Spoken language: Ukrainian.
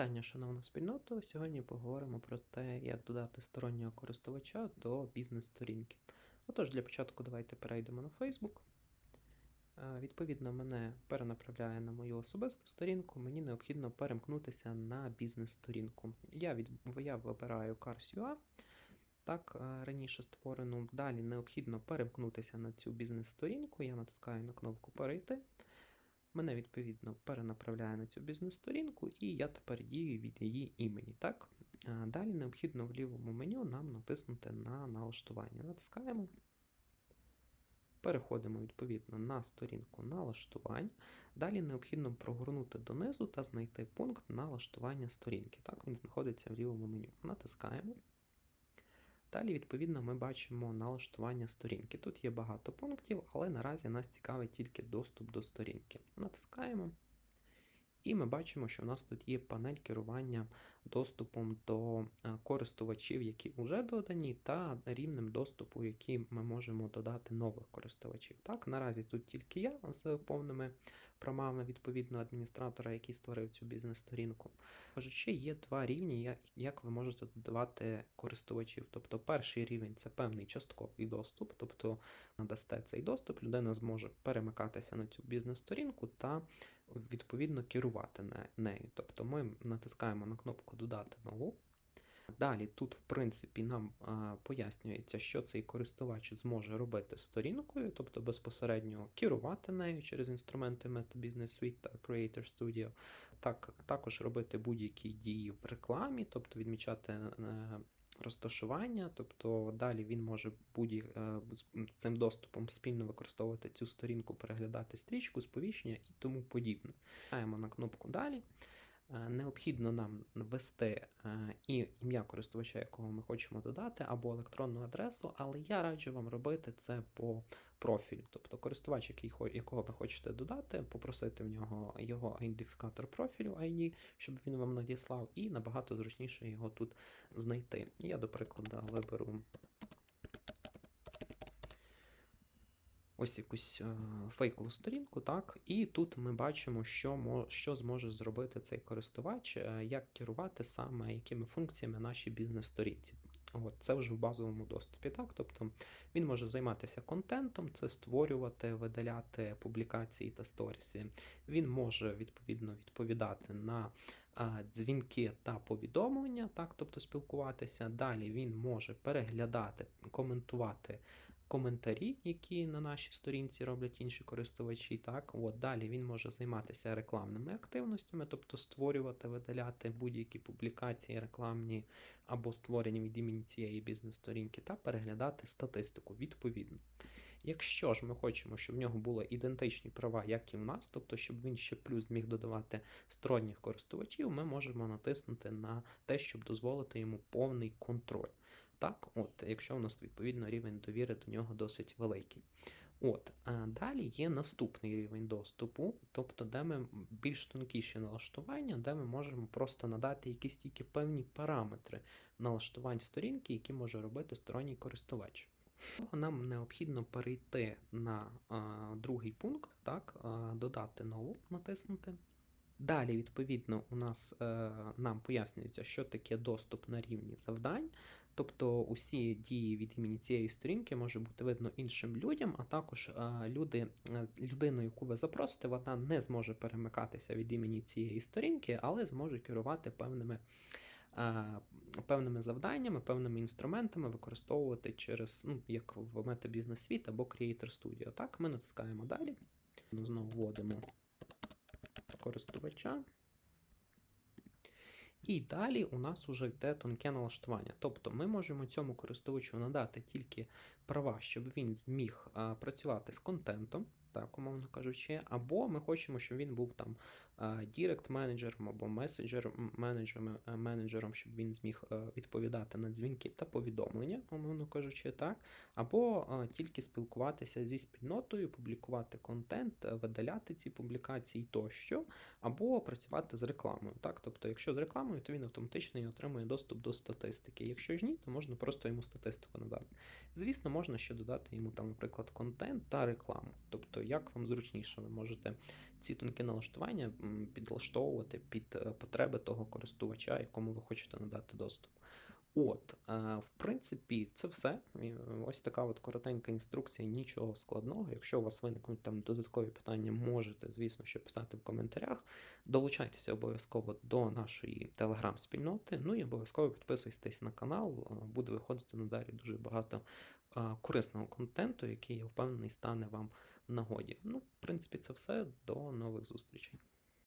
Вітання, шановна спільнота. Сьогодні поговоримо про те, як додати стороннього користувача до бізнес-сторінки. Отож, для початку давайте перейдемо на Facebook. Е, Відповідно, мене перенаправляє на мою особисту сторінку. Мені необхідно перемкнутися на бізнес-сторінку. Я, від... я вибираю Cars.ua, так, е, раніше створену. Далі необхідно перемкнутися на цю бізнес-сторінку. Я натискаю на кнопку Перейти. Мене відповідно перенаправляє на цю бізнес-сторінку, і я тепер дію від її імені. Так? Далі необхідно в лівому меню нам натиснути на налаштування. Натискаємо. Переходимо відповідно на сторінку налаштувань. Далі необхідно прогорнути донизу та знайти пункт налаштування сторінки. Так, він знаходиться в лівому меню. Натискаємо. Далі, відповідно, ми бачимо налаштування сторінки. Тут є багато пунктів, але наразі нас цікавить тільки доступ до сторінки. Натискаємо. І ми бачимо, що у нас тут є панель керування доступом до е, користувачів, які вже додані, та рівнем доступу, який ми можемо додати нових користувачів. Так, наразі тут тільки я з повними правами відповідно адміністратора, який створив цю бізнес-сторінку. Кажучи, є два рівні, як ви можете додавати користувачів. Тобто, перший рівень це певний частковий доступ, тобто надасте цей доступ, людина зможе перемикатися на цю бізнес-сторінку та відповідно керувати нею. Тобто ми натискаємо на кнопку Додати нову. Далі тут, в принципі, нам а, пояснюється, що цей користувач зможе робити з сторінкою, тобто безпосередньо керувати нею через інструменти Meta Business Suite та Creator Studio. Так, також робити будь-які дії в рекламі, тобто відмічати е, розташування, тобто далі він може будь е, з цим доступом спільно використовувати цю сторінку, переглядати стрічку, сповіщення і тому подібне. Натискаємо на кнопку Далі. Е, Необхідно нам ввести е, і ім'я користувача, якого ми хочемо додати, або електронну адресу, але я раджу вам робити це по профілю. Тобто користувач, якого ви хочете додати, попросити в нього його ідентифікатор профілю ID, щоб він вам надіслав, і набагато зручніше його тут знайти. Я, до прикладу, виберу ось якусь е, фейкову сторінку, так, і тут ми бачимо, що, що зможе зробити цей користувач, е, як керувати саме якими функціями нашій бізнес-сторінці. От, це вже в базовому доступі, так? Тобто він може займатися контентом, це створювати, видаляти публікації та сторіси. Він може відповідно відповідати на а, дзвінки та повідомлення, так, тобто спілкуватися. Далі він може переглядати, коментувати коментарі, які на нашій сторінці роблять інші користувачі. Так, от далі він може займатися рекламними активностями, тобто створювати, видаляти будь-які публікації рекламні або створені від імені цієї бізнес-сторінки, та переглядати статистику відповідно. Якщо ж ми хочемо, щоб в нього були ідентичні права, як і в нас, тобто щоб він ще плюс міг додавати сторонніх користувачів, ми можемо натиснути на те, щоб дозволити йому повний контроль. Так, от, якщо у нас відповідно рівень довіри до нього досить великий. От, далі є наступний рівень доступу, тобто, де ми більш тонкіші налаштування, де ми можемо просто надати якісь тільки певні параметри налаштувань сторінки, які може робити сторонній користувач. Нам необхідно перейти на а, другий пункт, так, а, додати нову, натиснути. Далі, відповідно, у нас е, нам пояснюється, що таке доступ на рівні завдань. Тобто усі дії від імені цієї сторінки може бути видно іншим людям, а також е, люди, е, людину, яку ви запросите, вона не зможе перемикатися від імені цієї сторінки, але зможе керувати певними, е, певними завданнями, певними інструментами, використовувати через, ну, як в Business Suite або Creator Studio. Так, ми натискаємо далі. Знову вводимо користувача. І далі у нас вже йде тонке налаштування. Тобто ми можемо цьому користувачу надати тільки права, щоб він зміг працювати з контентом, так, умовно кажучи, або ми хочемо, щоб він був там дірект менеджером або меседжер менеджером, е, менеджером, щоб він зміг е, відповідати на дзвінки та повідомлення, умовно кажучи, так, або е, тільки спілкуватися зі спільнотою, публікувати контент, е, видаляти ці публікації тощо, або працювати з рекламою. Так? Тобто, якщо з рекламою, то він автоматично і отримує доступ до статистики. Якщо ж ні, то можна просто йому статистику надати. Звісно, можна ще додати йому там, наприклад, контент та рекламу. Тобто, Тобто, як вам зручніше, ви можете ці тонкі налаштування підлаштовувати під е, потреби того користувача, якому ви хочете надати доступ. От, е, в принципі, це все. Е, Ось така от коротенька інструкція, нічого складного. Якщо у вас виникнуть там додаткові питання, можете, звісно, що писати в коментарях. Долучайтеся обов'язково до нашої телеграм-спільноти. Ну і обов'язково підписуйтесь на канал. Буде виходити надалі дуже багато корисного контенту, який я впевнений стане вам нагоді. Ну, в принципі, це все. До нових зустрічей.